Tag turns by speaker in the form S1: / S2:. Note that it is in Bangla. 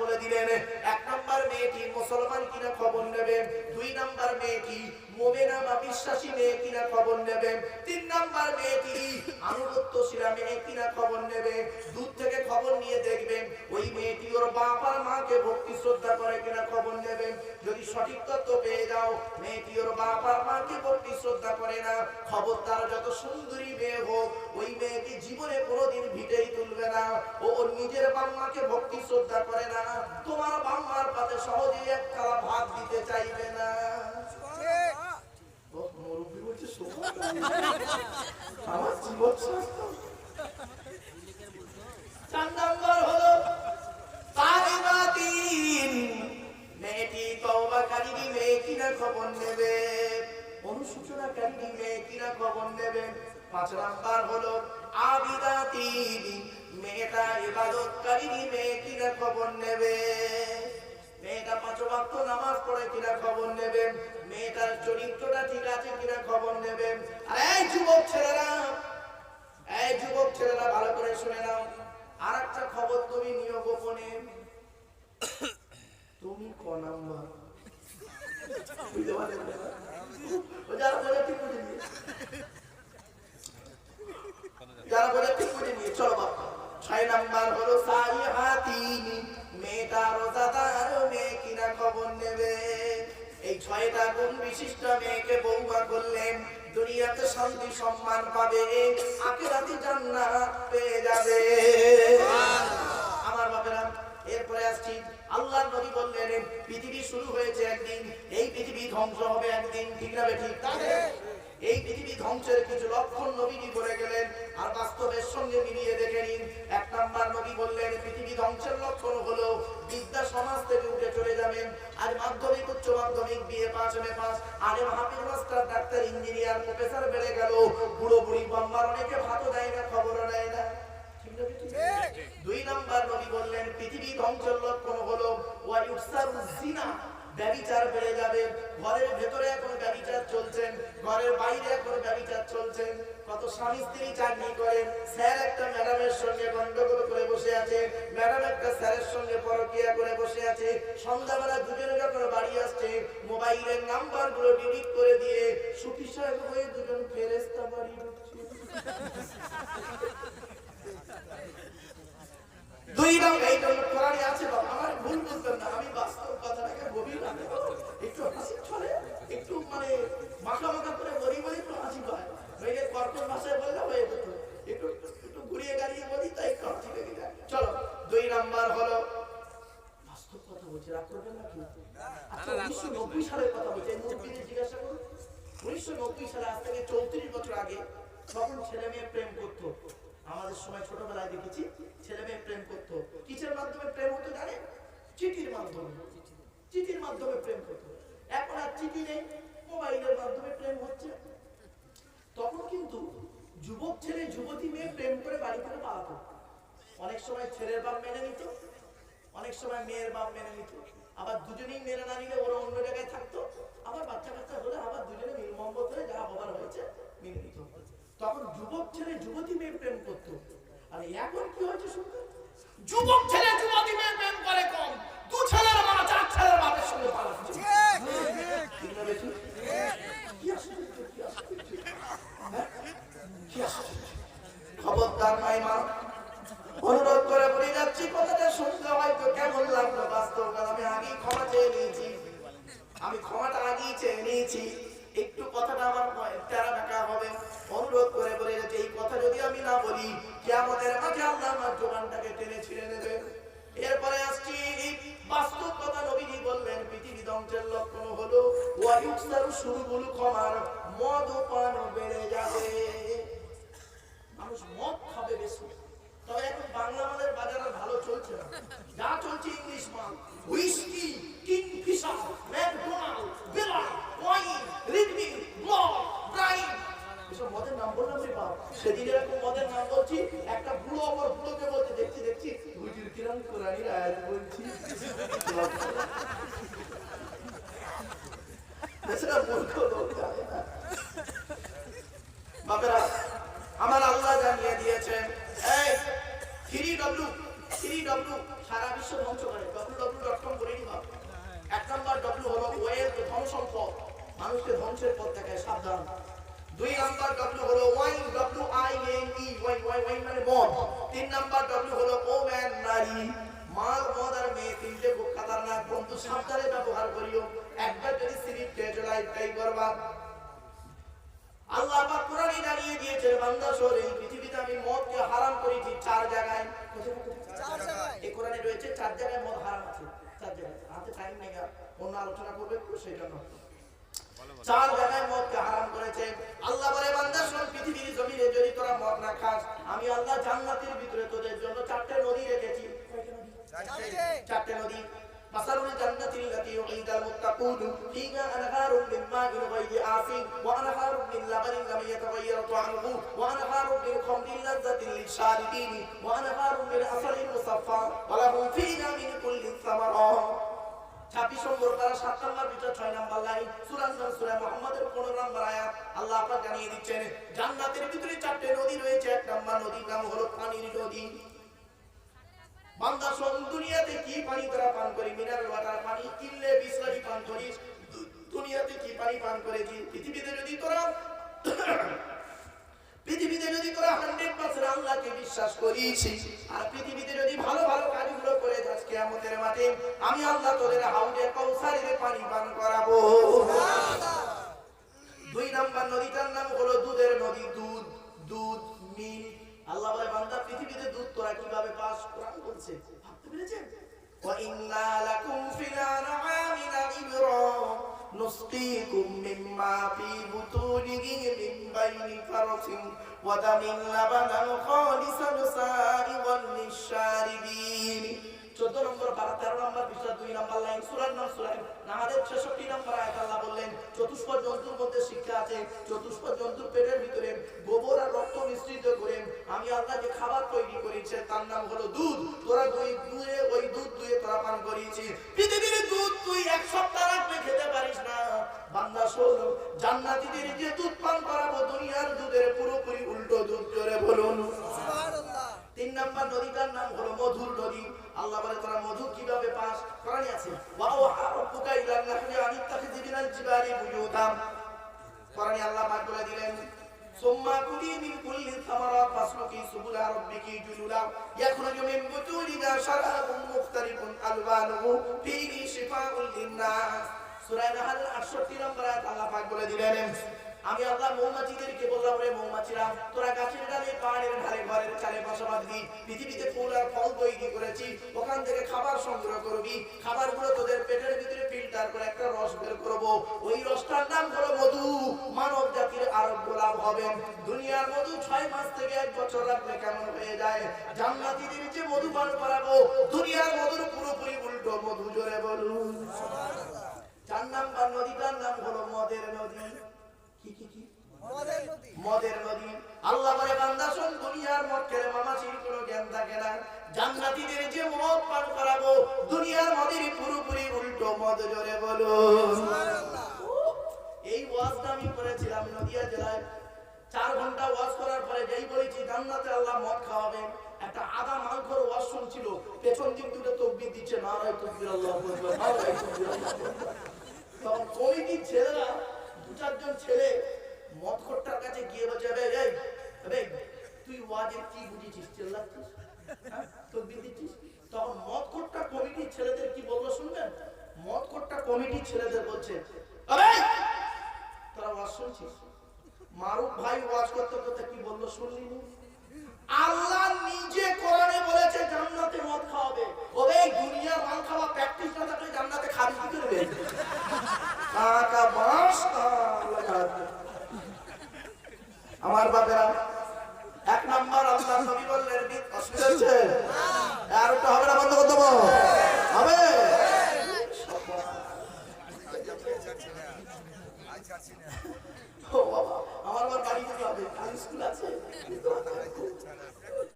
S1: বলে দিলেন, এক নম্বর মেয়েটি মুসলমান কিনা খবর নেবেন দুই নম্বর মেয়েটি মোমেনা বা বিশ্বাসী মেয়ে কিনা খবর নেবেন তিন নম্বর মেয়েটি আনুগত্যশীলা মেয়ে কিনা খবর নেবে। দূর থেকে খবর নিয়ে দেখবেন ওই মেয়েটি ওর বাপ আর মাকে ভক্তি শ্রদ্ধা করে কিনা খবর নেবে। যদি সঠিক তথ্য পেয়ে যাও মেয়েটি ওর বাপ আর মাকে ভক্তি শ্রদ্ধা করে না। খবর তার যত সুন্দরী মেয়ে হোক ওই মেয়েকে জীবনে কোনোদিন ভিটেই তুলবে না। ও ওর নিজের বাম্মাকে ভক্তি শ্রদ্ধা করে না। তোমার বাম্মার পাতে সহজেই এক থালা ভাত দিতে চাইবে না। ও, মুরব্বি বলছে। আমার জীবন মেয়ে কিনা খবর নেবে পাঁচ নাম্বার হলো আবিদাতিন মেয়েটা ইবাদতকারী মেয়ে কিনা খবর নেবে মেয়েটা পাঁচ ওয়াক্ত নামাজ পড়ে কিনা খবর মেয়েটার চরিত্রটা ঠিক আছে কিনা খবর নেবে। আর এই যুবক ছেলেরা, এই যুবক ছেলেরা, ভালো করে শুনে নাও। আর একটা খবর তুমি নিও গোপনে। তুমি ক নাম্বার? মেয়েটা রোজাদার, মেয়ে কিনা খবর নেবে? ছয়টা গুণ বিশিষ্ট মেয়েকে বৌমা করলেন দুনিয়াতে শান্তি সম্মান পাবে আখেরাতে জান্নাত পেয়ে যাবে। আমার বাবেরা এরপরে আসছি। আল্লাহ নবী বললেন পৃথিবী শুরু হয়েছে একদিন এই পৃথিবী ধ্বংস হবে একদিন ঠিক না ঠিক? ঠিক। এই পৃথিবী ধ্বংসের কিছু লক্ষণ নবীজি বলে গেলেন? আর বাস্তবের সঙ্গে মিলিয়ে দেখে নিন। এক নাম্বার নবী বললেন পৃথিবী ধ্বংসের লক্ষণ হলো বিদ্যা সমাজ থেকে উঠে চলে যাবেন। আর মাধ্যমিক উচ্চ মাধ্যমিক বিএ পাস এম পাস আরে হাফিজ মাস্টার ডাক্তার ইঞ্জিনিয়ার প্রফেসর বেড়ে গেল। বুড়ো বুড়ি বাম্মার অনেকে ভাতও দেয় না খবরও নেয় না? দুই নাম্বার নবী বললেন পৃথিবী ধ্বংসের লক্ষণ হলো ওয়ায়ুসারু জিনা। ব্যবিচার বেড়ে যাবে। ঘরের ভেতরে এখন ব্যবিচার চলছেন ঘরের বাইরে এখন ব্যবিচার চলছেন কত স্বামী স্ত্রী চাকরি করেন স্যার একটা ম্যাডামের সঙ্গে গন্ডগোল করে বসে আছে, ম্যাডাম একটা স্যারের সঙ্গে পরকিয়া করে বসে আছে। সন্ধ্যাবেলা দুজনে যখন বাড়ি আসছে, মোবাইলের নাম্বারগুলো ডিলিট করে দিয়ে সুফি সাহেব হয়ে দুজন ফেরেস্তা বাড়ি দুই রং এই জন্য কোরআনে আছে বাবা আমার ভুল বুঝবেন না আমি বাস্তব কথাটাকে গভীর রাখতে পারব একটু হাসি ছড়ে একটু মানে মাখা মাখা করে বলি বলি একটু হাসি পায় নইলে কর্কশ ভাষায় বললে হয়ে যেত একটু একটু ঘুরিয়ে গাড়িয়ে বলি তাই একটু হাসি লেগে যায় চলো দুই নাম্বার হলো বাস্তব কথা বলছি রাগ করবেন না কি আচ্ছা উনিশশো নব্বই সালের কথা বলছি। এই জিজ্ঞাসা করুন। উনিশশো নব্বই সালে আজ থেকে চৌত্রিশ বছর আগে তখন ছেলে মেয়ে প্রেম করতো। আমাদের সময় ছোটবেলায় দেখেছি, ছেলে মেয়ে প্রেম করতো। কিসের মাধ্যমে প্রেম হতো জানেন? চিঠির মাধ্যমে। চিঠির মাধ্যমে প্রেম করতো। এখন আর চিঠি নেই, মোবাইলের মাধ্যমে প্রেম হচ্ছে। তখন কিন্তু যুবক ছেলে, যুবতী মেয়ে প্রেম করে বাড়ি থেকে পালাতো। অনেক সময় ছেলের বাপ মেনে নিত, অনেক সময় মেয়ের বাপ মেনে নিত। আবার দুজনেই মেনে না নিলে হয়েছে মেনে তখন যুবক ছেলে যুবতী মেয়ে প্রেম করতো। আর এখন কি হয়েছে শুনতে? যুবক ছেলে যুবতী মেয়ে প্রেম করে কম। দু ছেলের মা চার ছেলের বাপের সঙ্গে পালাচ্ছে। হ্যাঁ? আশ্চর্য। খবরদার মাইমা অনুরোধ করে বলে যাচ্ছি কথাটা শুনতে হয়তো কেমন লাগল বাস্তব আমি আগেই ক্ষমা চেয়ে নিয়েছি। আমি ক্ষমাটা আগেই চেয়ে নিয়েছি। একটু কথাটা আমার তেরা টাকা হবে। অনুরোধ করে বলে যাচ্ছে এই কথা যদি আমি না বলি কেমতের মাঝে আল্লাহ আমার জোগানটাকে টেনে ছিঁড়ে নেবে এরপরে আসছি বাস্তব কথা নবীজি বললেন, পৃথিবী ধ্বংসের লক্ষণ হলো, ওয়ায়ুকসারু শুরুগুলো ক্ষমার মদ পান বেড়ে যাবে। মানুষ মদ খাবে বেশি। তবে এখন বাপেরা আমার ধ্বংস করে ধ্বংসের পথ সাবধান দুই নাম্বার ডব্লু হলো ওয়াইন ডব্লু আই এন মানে মদ তিন নাম্বার ডব্লু হলো ও ম্যান নারী মাল মদ আর মেয়ে তিনটে খাতারনাক বন্ধু সাবধানে ব্যবহার করিও। একবার যদি সিরিপ খেয়ে চলে লাইফটাই বরবাদ আল্লাহ পাক কোরআনে জানিয়ে দিয়েছে বান্দা শোন এই পৃথিবীতে আমি মদকে হারাম করেছি চার জায়গায়।
S2: চার জায়গায়।
S1: এই কোরআনে রয়েছে চার জায়গায় মদ হারাম আছে। চার জায়গায়। হাতে টাইম নেই অন্য আলোচনা করবে সেই জন্য। চার জায়গায় মদকে হারাম করেছে। আল্লাহ বলে বান্দা শোন পৃথিবীর জমিনে যদি তোরা মদ না খাস আমি আল্লাহ জান্নাতের ভিতরে তোদের জন্য চারটে নদী রেখেছি।
S2: চারটে
S1: مثل الجنة التي وعد المتقون فيها أنهار من ماء غير آسن وأنهار من لبن لم يتغير طعمه وأنهار من خمر لذة للشاربين وأنهار من عسل مصفى ولهم فيها من كل الثمرات ছাব্বিশ নম্বর তারা সাত নম্বর ভিতর ছয় নম্বর লাইন সুরান্দর সুরা মোহাম্মদের পনেরো নম্বর আয়াত আল্লাহ আপনার জানিয়ে দিচ্ছেন জান্নাতের ভিতরে চারটে নদী রয়েছে এক নম্বর নদীর নাম হলো পানির নদী বান্দা শোন দুনিয়াতে কি পানি তোরা পান করি? মিনারেল ওয়াটার পানি কিনলে বিসলারি পান করিস। দুনিয়াতে কি পানি পান করেছি পৃথিবীতে যদি তোরা পৃথিবীতে যদি তোরা হান্ড্রেড পার্সেন্ট আল্লাহকে বিশ্বাস করিস, আর পৃথিবীতে যদি ভালো ভালো কাজগুলো করে যাস কেয়ামতের মাঠে, আমি আল্লাহ তোদের হাউজে কৌসারের পানি পান করাবো। দুই নাম্বার নদীটার নাম হলো দুধের নদী, দুধ দুধ, মিল। আল্লাহ বলে, বান্দা, পৃথিবীতে দুধ তোরা কীভাবে পাস? কোরআন বলছে ভাবতে পেরেছেন وَإِنَّا لَكُمْ فِي الْأَنْعَامِ لَعِبْرَةً نُسْقِيكُم مِّمَّا فِي بُطُونِهِ مِن بَيْنِ فَرْثٍ وَدَمٍ لَبَنًا خَالِصًا سَائِغًا لِّلشَّارِبِينَ চোদ্দ নম্বর বারো তেরো নম্বর পৃষ্ঠা দুই নম্বর লাইন সুরার নাম সুরাই নামাদের ছেষট্টি নম্বর আয়াত আল্লাহ বললেন চতুষ্প জন্তুর মধ্যে শিক্ষা আছে চতুষ্প জন্তুর পেটের ভিতরে গোবর আর রক্ত মিশ্রিত করে আমি আল্লাহ যে খাবার তৈরি করেছে তার নাম হলো দুধ। তোরা দুই দুয়ে ওই দুধ দুয়ে তোরা পান করিয়েছিস। পৃথিবীর দুধ তুই এক সপ্তাহ রাখলে খেতে পারিস না। বান্দা শোন জান্নাতীদের যে দুধ পান করাবো দুনিয়ার দুধের পুরোপুরি উল্টো দুধ জোরে বলুন। তিন নাম্বার নদীটার নাম হলো আল্লাহ বলে, তোরা মধু কীভাবে পাস? কোরআনে আছে ওয়াও রাব্বুকা ইলা নাহলি আন ইত্তাখিযি মিনাল জিবালি বুয়ুতাম। কোরআনে আল্লাহ পাক বলে দিলেন, সুম্মা কুলি মিন কুল্লি থামারাত ফাসলুকি সুবুলা রাব্বিকি জুলুলা। ইয়াখরুজু মিন বুতুনিহা শারাবুন মুখতারিফুন আলওয়ানুহু ফীহি শিফাউল লিন্নাস। সূরা নাহল 68 নম্বর আয়াত আল্লাহ পাক বলে দিলেন আমি আল্লাহ মৌমাছিদেরকে বললাম রে মৌমাছিরা তোরা গাছের ডালে পাহাড়ের ধারে ঘরের চালে বাসা বাঁধবি পৃথিবীতে ফুল আর ফল তৈরি করেছি। ওখান থেকে খাবার সংগ্রহ করবি। খাবারগুলো তোদের পেটের ভিতরে ফিল্টার করে একটা রস বের করব। ওই রসটার নাম হলো মধু। মানব জাতির আরোগ্য লাভ হবে। দুনিয়ার মধু ছয় মাস থেকে এক বছর রাখলে কেমন হয়ে যায়? জান্নাতীদের যে মধু পান করাবো। দুনিয়ার মধুর পুরোপুরি উল্টো মধু জোরে বলুন। চার নাম্বার নদীটার নাম হলো মদের নদী। কি কি কি?
S2: মদের নদী।
S1: আল্লাহ বলে বান্দা শোন দুনিয়ার মদ খেলে মামাসির কোনো জ্ঞান থাকে না। জান্নাতীদের যে মদ পান করাবো দুনিয়ার মদের পুরোপুরি উল্টো মদ জোরে বলো। এই ওয়াজটা আমি করেছিলাম নদিয়া জেলায়। চার ঘণ্টা ওয়াজ করার পরে যেই বলেছি জান্নাতে আল্লাহ মদ খাওয়াবে। একটা আদা মাংসর ওয়াজ শুনছিল। পেছন দিক দুটো তকবির দিচ্ছে আল্লাহ তখন কমিটির ছেলেরা চারজন ছেলে মদখোরটার কাছে গিয়ে বলছে রে রে রে তুই ওয়াজে কি বুঝেছিস? চেল্লাচ্ছিস? হ্যাঁ? তকবির দিচ্ছিস? তখন মদখোরটা কমিটির ছেলেদের কি বলল শুনবেন? মদখোরটা কমিটির ছেলেদের বলছে, আরে, তোরা ওয়াজ শুনছিস? মারুফ ভাই ওয়াজ করতে করতে কি বলল শুনলি আল্লাহ নিজে কোরআনে বলেছে, জান্নাতে মদ খাওয়াবে। ওরে দুনিয়ার মাল খাওয়া প্র্যাকটিস না থাকলে জান্নাতে খাবি কি করে? টাকা বাঁশ আমার বাপেরা এক নম্বর আল্লাহ নবী বললেন অসুবিধা হচ্ছে আর একটু হবে না, বন্ধ করে দেবো। হবে? আমার বাড়ি আছে স্কুল আছে?